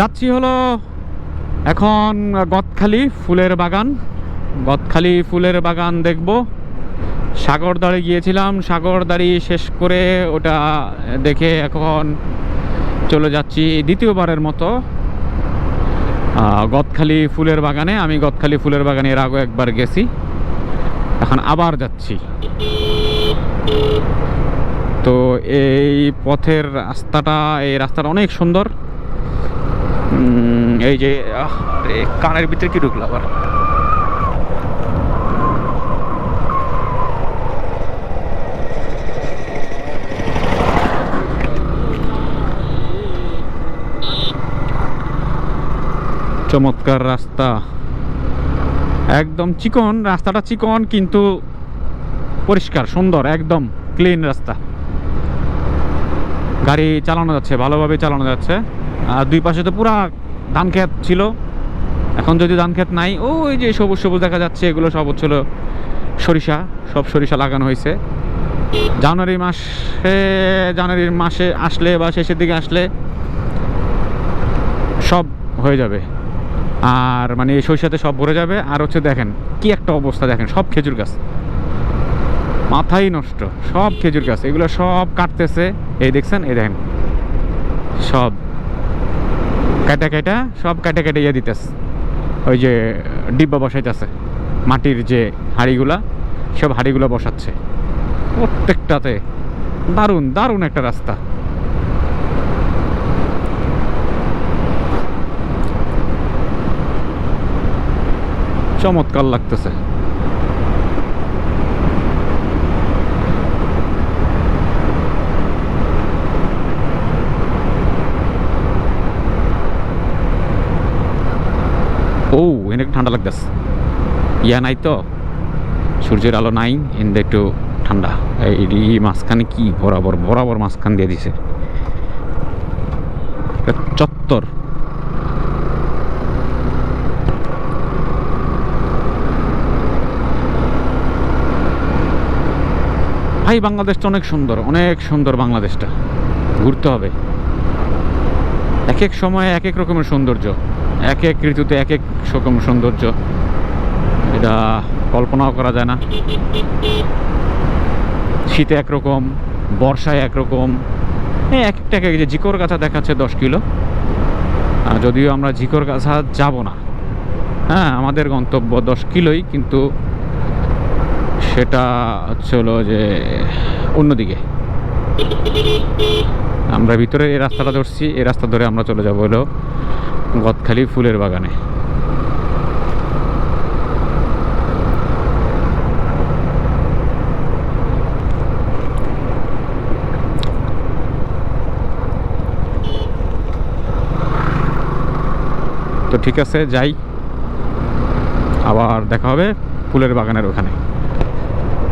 যাচ্ছি হলো এখন গদখালি ফুলের বাগান। গদখালি ফুলের বাগান দেখব। সাগরদাড়ি গিয়েছিলাম। সাগরদাড়ি শেষ করে ওটা দেখে এখন চলে যাচ্ছি দ্বিতীয়বারের মতো। গদখালি ফুলের বাগানে। আমি গদখালি ফুলের বাগানে এর আগে একবার গেছি। এখন আবার যাচ্ছি। তো এই পথের রাস্তাটা, এই রাস্তাটা অনেক সুন্দর। এই যে আহ, রে, কানের ভিতরে কি ঢুকলো আবার? চমৎকার রাস্তা। একদম চিকন রাস্তাটা চিকন কিন্তু পরিষ্কার সুন্দর একদম ক্লিন রাস্তা। গাড়ি চালানো যাচ্ছে ভালোভাবে চালানো যাচ্ছে। আর দুই পাশে তো পুরা ধান ক্ষেত ছিল। এখন যদি ধান ক্ষেত নাই, ওই যে সবুজ সবুজ দেখা যাচ্ছে, এগুলো সব হচ্ছিল সরিষা, সব সরিষা লাগানো হয়েছে। জানুয়ারি মাসে জানুয়ারির মাসে আসলে বা শেষের দিকে আসলে সব হয়ে যাবে। আর মানে এই সরিষাতে সব ভরে যাবে। আর হচ্ছে দেখেন, কি একটা অবস্থা দেখেন, সব খেজুর গাছ। মাথাই নষ্ট, সব খেজুর গাছ, এগুলো সব কাটতেছে। এই দেখছেন, এই দেখেন, সব। কাটা কাটা সব কাটা কেটে ইয়ে দিতেছে। ওই যে ডিব্বা বসাইতেছে। মাটির যে হাড়িগুলা, সব হাড়িগুলো বসাচ্ছে। প্রত্যেকটাতে দারুণ দারুণ একটা রাস্তা। চমৎকার লাগতেছে। ও, এনে ঠান্ডা লাগতেছে। ইয়া নাই তো। সূর্যের আলো নাই এনে একটু ঠান্ডা। এই মাঝখানে কি বরাবর বরাবর মাঝখান দিয়ে দিছে। চত্বর। ভাই, বাংলাদেশটা অনেক সুন্দর অনেক সুন্দর বাংলাদেশটা। ঘুরতে হবে। এক এক সময়ে এক এক রকমের সৌন্দর্য। এক এক ঋতুতে এক এক রকম সৌন্দর্য। এটা কল্পনাও করা যায় না। শীতে একরকম, বর্ষায় একরকম। হ্যাঁ এক একটা এক এক যে জিকোর গাছা দেখাচ্ছে দশ কিলো। আর যদিও আমরা জিকোর গাছা যাব না। হ্যাঁ আমাদের গন্তব্য দশ কিলোই, কিন্তু সেটা হচ্ছে হলো যে অন্যদিকে। আমরা ভিতরে এই রাস্তাটা ধরছি, এই রাস্তা ধরে আমরা চলে যাব হলো গদখালি ফুলের বাগানে। তো ঠিক আছে যাই। আবার দেখা হবে ফুলের বাগানের ওখানে।